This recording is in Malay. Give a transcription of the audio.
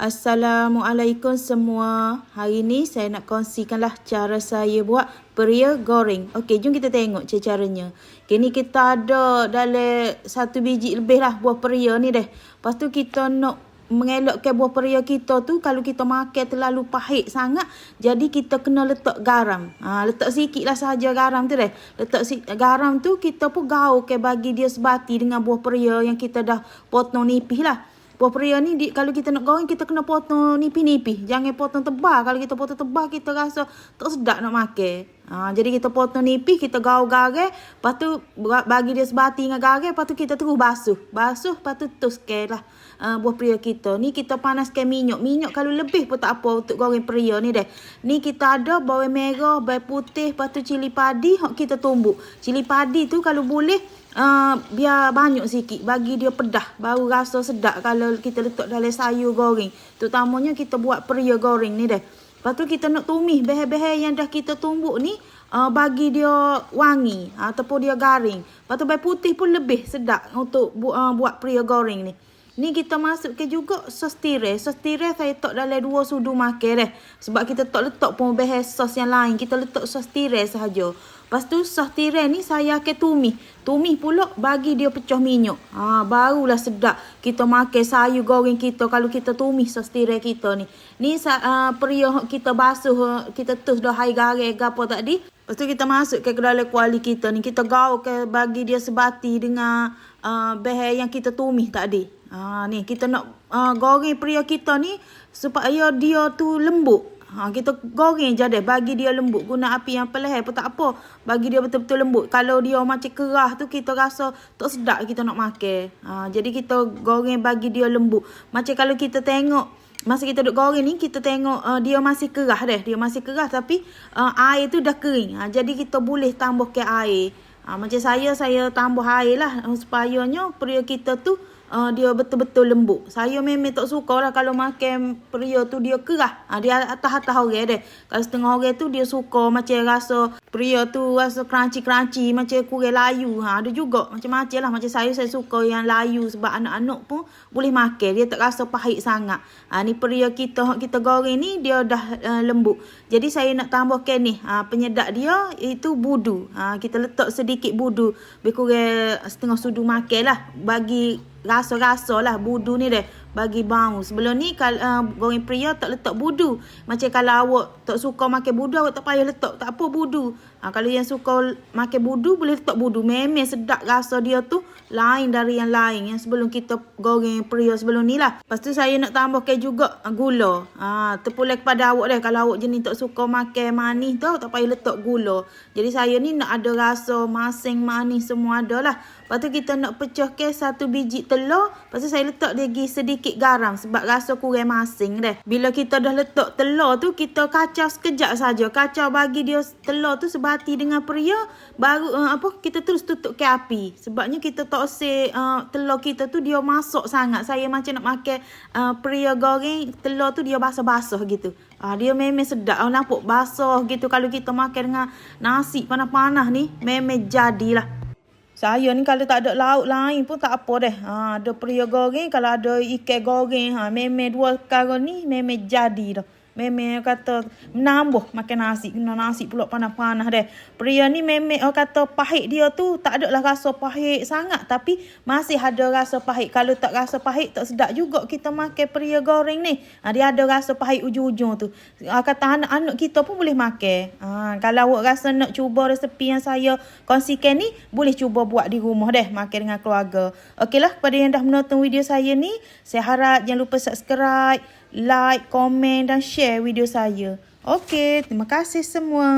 Assalamualaikum semua. Hari ni saya nak kongsikanlah cara saya buat peria goreng. Okey, jom kita tengok caranya. Kini kita ada dalam satu biji lebih lah buah peria ni deh. Lepas tu kita nak mengelakkan buah peria kita tu kalau kita makan terlalu pahit sangat jadi kita kena letak garam. Ha, letak sikit lah sahaja garam tu deh. Letak si garam tu kita pun gaul ke bagi dia sebati dengan buah peria yang kita dah potong nipis lah. Buah peria ni di, kalau kita nak goreng kita kena potong nipis-nipis. Jangan potong tebal. Kalau kita potong tebal kita rasa tak sedap nak makan. Ha, jadi kita potong nipis, kita gaul garai. Lepas tu bagi dia sebati dengan garai. Lepas tu kita terus basuh. Basuh, lepas tu tuskan lah uh, buah peria kita. Ni kita panaskan minyak. Minyak kalau lebih pun tak apa untuk goreng peria ni deh. Ni kita ada bawang merah, bawang putih, lepas tu cili padi. Kita tumbuk. Cili padi tu kalau boleh Uh, biar banyak sikit bagi dia pedah baru rasa sedap kalau kita letak dalam sayur goreng terutamanya kita buat peria goreng ni dah lepas tu kita nak tumis behel-behel yang dah kita tumbuk ni uh, bagi dia wangi ataupun dia garing. Lepas tu putih pun lebih sedap untuk bu uh, buat peria goreng ni Ni kita masukkan juga sos tirai. Sos tirai saya letak dalam dua sudu makan dah. Sebab kita tak letak pun bahas sos yang lain. Kita letak sos tirai sahaja. Lepas tu sos tirai ni saya akan tumis. Tumis pula bagi dia pecah minyak. Ha, barulah sedap kita makan sayur goreng kita kalau kita tumis sos tirai kita ni. Ni uh, peria kita basuh, kita tus dah air ke apa tadi. Lepas tu kita masuk ke dalam kuali kita ni. Kita gaul ke bagi dia sebati dengan uh, bahan yang kita tumis tadi. Ha, ni kita nak uh, goreng pria kita ni supaya dia tu lembut. Ha, kita goreng je deh bagi dia lembut. Guna api yang perlahan pun tak apa. Bagi dia betul-betul lembut. Kalau dia macam kerah tu kita rasa tak sedap kita nak makan. Ha, jadi kita goreng bagi dia lembut. Macam kalau kita tengok Masa kita duduk goreng ni kita tengok uh, dia masih kerah deh. Dia masih kerah tapi uh, air tu dah kering. Ha, jadi kita boleh tambah ke air. Ha, macam saya, saya tambah air lah. Supayanya pria kita tu uh, dia betul-betul lembut. Saya memang tak suka lah kalau makan peria tu dia kerah. Uh, dia atas-atas orang deh. Kalau setengah orang tu dia suka macam rasa peria tu rasa crunchy-crunchy macam kurang layu. Ha, ada juga macam-macam lah. Macam saya, saya suka yang layu sebab anak-anak pun boleh makan. Dia tak rasa pahit sangat. Ha, ni peria kita kita goreng ni dia dah uh, lembut. Jadi saya nak tambahkan ni. Ha, penyedap dia itu budu. Ha, kita letak sedikit budu. Lebih kurang setengah sudu makan lah. Bagi ဂါဆိုကဆောလာဘူဒူနေတယ် bagi bau. Sebelum ni kalau uh, goreng pria tak letak budu. Macam kalau awak tak suka makan budu awak tak payah letak tak apa budu. Ha, kalau yang suka makan budu boleh letak budu. Memang sedap rasa dia tu lain dari yang lain yang sebelum kita goreng pria sebelum ni lah. Lepas tu saya nak tambahkan juga uh, gula. Ha, terpulang kepada awak deh. Kalau awak jenis tak suka makan manis tu tak payah letak gula. Jadi saya ni nak ada rasa masing manis semua ada lah. Lepas tu kita nak pecahkan satu biji telur. Lepas tu saya letak lagi sedikit sedikit garam sebab rasa kurang masing deh. Bila kita dah letak telur tu kita kacau sekejap saja. Kacau bagi dia telur tu sebati dengan peria baru uh, apa kita terus tutup ke api. Sebabnya kita tak usah uh, telur kita tu dia masuk sangat. Saya macam nak makan uh, peria goreng telur tu dia basah-basah gitu. Ah dia memang sedap. Oh, nampak basah gitu kalau kita makan dengan nasi panas-panas ni memang jadilah. Saya ni kalau tak ada lauk lain pun tak apa deh. Ha, ada peria goreng, kalau ada ikan goreng, ha, memang dua perkara ni memang jadi dah. Memang kata menambah makan nasi. Kena nasi pula panas-panas deh. Pria ni memang orang kata pahit dia tu tak ada lah rasa pahit sangat. Tapi masih ada rasa pahit. Kalau tak rasa pahit tak sedap juga kita makan pria goreng ni. Ha, dia ada rasa pahit ujung-ujung tu. Ha, kata anak-anak kita pun boleh makan. Ha, kalau awak rasa nak cuba resepi yang saya kongsikan ni. Boleh cuba buat di rumah deh. Makan dengan keluarga. Okeylah kepada yang dah menonton video saya ni. Saya harap jangan lupa subscribe like, komen dan share video saya. Okey, terima kasih semua.